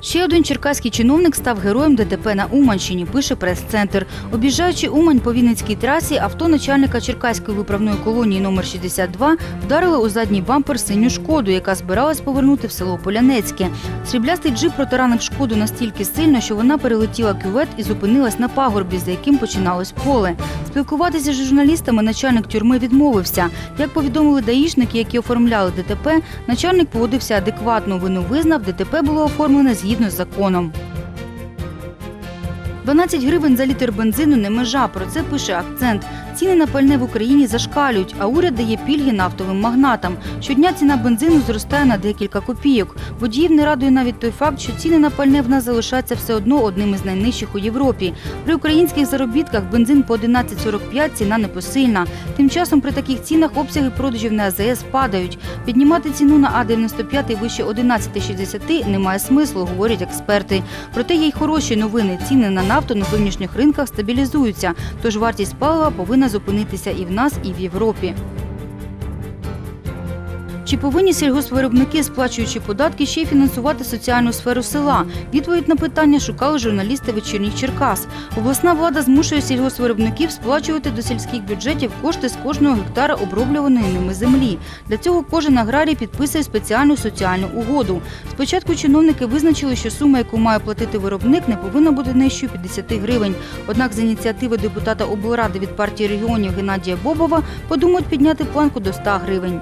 Ще один черкаський чиновник став героєм ДТП на Уманщині, пише прес-центр. Об'їжджаючи Умань по Вінницькій трасі, авто начальника Черкаської виправної колонії номер 62 вдарило у задній бампер синю шкоду, яка збиралась повернути в село Полянецьке. Сріблястий джип протаранив шкоду настільки сильно, що вона перелетіла кювет і зупинилась на пагорбі, за яким починалось поле. Спілкуватися з журналістами начальник тюрми відмовився. Як повідомили даїшники, які оформляли ДТП, начальник поводився адекватно, вину визнав, ДТП було оформлене згідно з законом. 12 гривень за літр бензину не межа. Про це пише акцент. Ціни на пальне в Україні зашкалюють, а уряд дає пільги нафтовим магнатам. Щодня ціна бензину зростає на декілька копійок. Водіїв не радує навіть той факт, що ціни на пальне в нас залишаються все одно одним із найнижчих у Європі. При українських заробітках бензин по 11,45 ціна непосильна. Тим часом при таких цінах обсяги продажів на АЗС падають. Піднімати ціну на А95 вище 11,60 немає смислу, говорять експерти. Проте є й хороші новини. Ціни на нафту на зовнішніх ринках стабілізуються, тож вартість палива повинна зупинитися і в нас, і в Європі. Чи повинні сільгоспвиробники, сплачуючи податки, ще й фінансувати соціальну сферу села? Відповідь на питання шукали журналісти вечірніх Черкас. Обласна влада змушує сільгоспвиробників сплачувати до сільських бюджетів кошти з кожного гектара оброблюваної ними землі. Для цього кожен аграрій підписує спеціальну соціальну угоду. Спочатку чиновники визначили, що сума, яку має платити виробник, не повинна бути нижчою 50 гривень. Однак з ініціативи депутата облради від партії регіонів Геннадія Бобова подумають підняти планку до 100 гривень.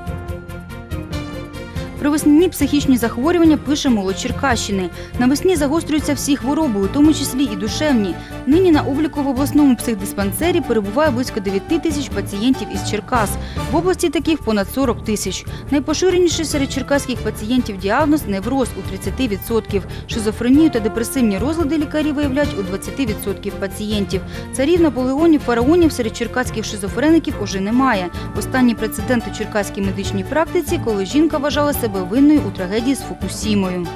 Про весняні психічні захворювання пише молодь Черкащини. Навесні загострюються всі хвороби, у тому числі і душевні. Нині на обліку в обласному психдиспансері перебуває близько 9 тисяч пацієнтів із Черкас. В області таких понад 40 тисяч. Найпоширеніший серед черкаських пацієнтів діагноз невроз у 30%. Шизофренію та депресивні розлади лікарі виявляють у 20% пацієнтів. Царів, наполеонів, фараонів серед черкаських шизофреників уже немає. Останній прецедент у черкаській медичній практиці, коли жінка вважала себе у трагедії з Фукусімою.